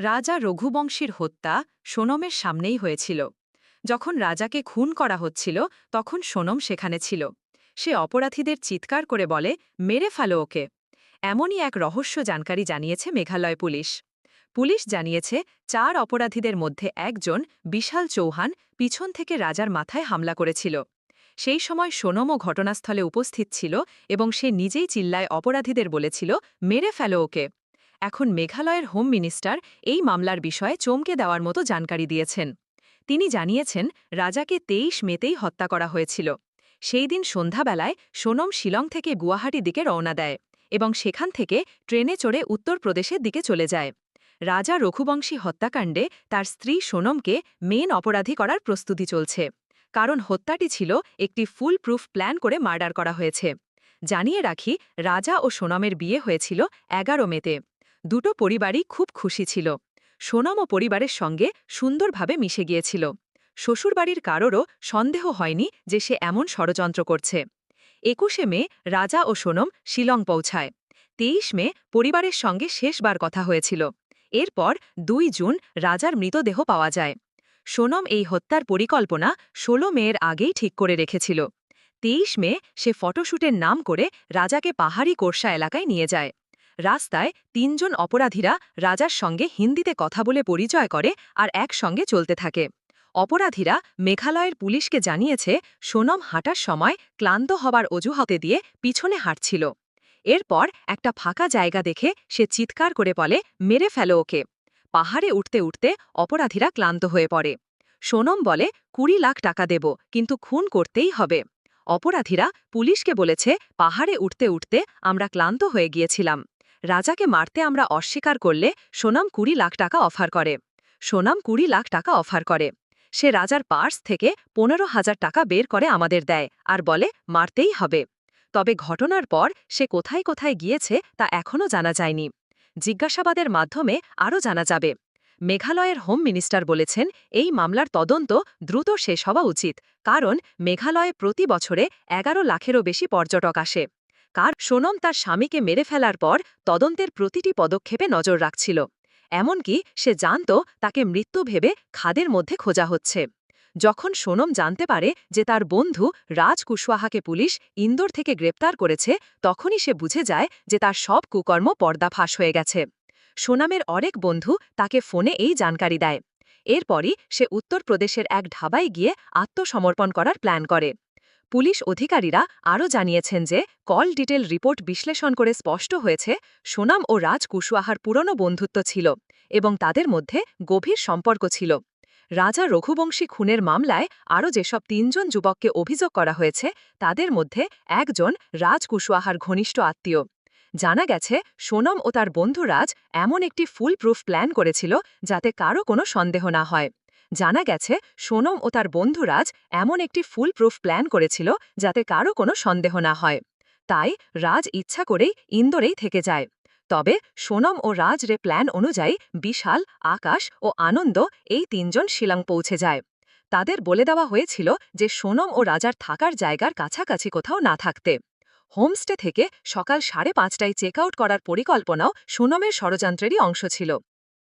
রাজা রঘুবংশীর হত্যা সোনমের সামনেই হয়েছিল। যখন রাজাকে খুন করা হচ্ছিল, তখন সোনম সেখানে ছিল। সে অপরাধীদের চিৎকার করে বলে, মেরে ফেলো ওকে। এমনই এক রহস্য জানকারী জানিয়েছে মেঘালয় পুলিশ। পুলিশ জানিয়েছে, চার অপরাধীদের মধ্যে একজন বিশাল চৌহান পিছন থেকে রাজার মাথায় হামলা করেছিল। সেই সময় সোনমও ঘটনাস্থলে উপস্থিত ছিল এবং সে নিজেই চিল্লায় অপরাধীদের বলেছিল, মেরে ফেলো ওকে। এখন মেঘালয়ের হোম মিনিস্টার এই মামলার বিষয়ে চমকে দেওয়ার মতো জানকারি দিয়েছেন। তিনি জানিয়েছেন, রাজাকে তেইশ মেতেই হত্যা করা হয়েছিল। সেই দিন সন্ধ্যাবেলায় সোনম শিলং থেকে গুয়াহাটি দিকে রওনা দেয় এবং সেখান থেকে ট্রেনে চড়ে উত্তরপ্রদেশের দিকে চলে যায়। রাজা রঘুবংশী হত্যাকাণ্ডে তার স্ত্রী সোনমকে মেন অপরাধী করার প্রস্তুতি চলছে। কারণ হত্যাটি ছিল একটি ফুল প্রুফ প্ল্যান করে মার্ডার করা হয়েছে। জানিয়ে রাখি, রাজা ও সোনমের বিয়ে হয়েছিল এগারো মেতে। দুটো পরিবারই খুব খুশি ছিল। সোনম ও পরিবারের সঙ্গে সুন্দরভাবে মিশে গিয়েছিল। শ্বশুরবাড়ির কারোরও সন্দেহ হয়নি যে সে এমন ষড়যন্ত্র করছে। একুশে মে রাজা ও সোনম শিলং পৌঁছায়। তেইশ মে পরিবারের সঙ্গে শেষবার কথা হয়েছিল। এরপর দুই জুন রাজার মৃতদেহ পাওয়া যায়। সোনম এই হত্যার পরিকল্পনা ১৬ মেয়ের আগেই ঠিক করে রেখেছিল। তেইশ মে সে ফটোশ্যুটের নাম করে রাজাকে পাহাড়ি কোর্সা এলাকায় নিয়ে যায়। রাস্তায় তিনজন অপরাধীরা রাজার সঙ্গে হিন্দিতে কথা বলে পরিচয় করে আর একসঙ্গে চলতে থাকে। অপরাধীরা মেঘালয়ের পুলিশকে জানিয়েছে, সোনম হাঁটার সময় ক্লান্ত হবার অজুহাতে দিয়ে পিছনে হাঁটছিল। এরপর একটা ফাঁকা জায়গা দেখে সে চিৎকার করে বলে, মেরে ফেলো ওকে। পাহাড়ে উঠতে উঠতে অপরাধীরা ক্লান্ত হয়ে পড়ে। সোনম বলে, কুড়ি লাখ টাকা দেব, কিন্তু খুন করতেই হবে। অপরাধীরা পুলিশকে বলেছে, পাহাড়ে উঠতে উঠতে আমরা ক্লান্ত হয়ে গিয়েছিলাম। রাজাকে মারতে আমরা অস্বীকার করলে সোনাম কুড়ি লাখ টাকা অফার করে। সোনাম কুড়ি লাখ টাকা অফার করে। সে রাজার পার্স থেকে পনেরো হাজার টাকা বের করে আমাদের দেয় আর বলে, মারতেই হবে। তবে ঘটনার পর সে কোথায় কোথায় গিয়েছে তা এখনও জানা যায়নি। জিজ্ঞাসাবাদের মাধ্যমে আরও জানা যাবে। মেঘালয়ের হোম মিনিস্টার বলেছেন, এই মামলার তদন্ত দ্রুত শেষ হওয়া উচিত, কারণ মেঘালয়ে প্রতি বছরে এগারো লাখেরও বেশি পর্যটক আসে। কার সোনম তার স্বামীকে মেরে ফেলার পর তদন্তের প্রতিটি পদক্ষেপে নজর রাখছিল। এমনকি সে জানত তাকে মৃত্যু ভেবে খাদের মধ্যে খোঁজা হচ্ছে। যখন সোনম জানতে পারে যে তার বন্ধু রাজ কুশওয়াহাকে পুলিশ ইন্দোর থেকে গ্রেপ্তার করেছে, তখনই সে বুঝে যায় যে তার সব কুকর্ম পর্দাফাঁস হয়ে গেছে। সোনামের অনেক বন্ধু তাকে ফোনে এই জানকারি দেয়। এরপরই সে উত্তরপ্রদেশের এক ঢাবায় গিয়ে আত্মসমর্পণ করার প্ল্যান করে। পুলিশ অধিকারীরা আরও জানিয়েছেন যে কল ডিটেল রিপোর্ট বিশ্লেষণ করে স্পষ্ট হয়েছে, সোনাম ও রাজ কুশওয়াহার পুরনো বন্ধুত্ব ছিল এবং তাদের মধ্যে গভীর সম্পর্ক ছিল। রাজা রঘুবংশী খুনের মামলায় আরও যেসব তিনজন যুবককে অভিযোগ করা হয়েছে, তাদের মধ্যে একজন রাজ কুশওয়াহার ঘনিষ্ঠ আত্মীয়। জানা গেছে, সোনম ও তার বন্ধু রাজ এমন একটি ফুল প্রুফ প্ল্যান করেছিল যাতে কারও কোনো সন্দেহ না হয়। জানা গেছে, সোনম ও তার বন্ধুরাজ এমন একটি ফুল প্রুফ প্ল্যান করেছিল যাতে কারও কোনো সন্দেহ না হয়। তাই রাজ ইচ্ছা করেই ইন্দোরেই থেকে যায়। তবে সোনম ও রাজ রে প্ল্যান অনুযায়ী বিশাল, আকাশ ও আনন্দ এই তিনজন শিলং পৌঁছে যায়। তাদের বলে দেওয়া হয়েছিল যে সোনম ও রাজার থাকার জায়গার কাছাকাছি কোথাও না থাকতে। হোমস্টে থেকে সকাল সাড়ে পাঁচটায় চেক আউট করার পরিকল্পনাও সোনমের ষড়যন্ত্রেরই অংশ ছিল।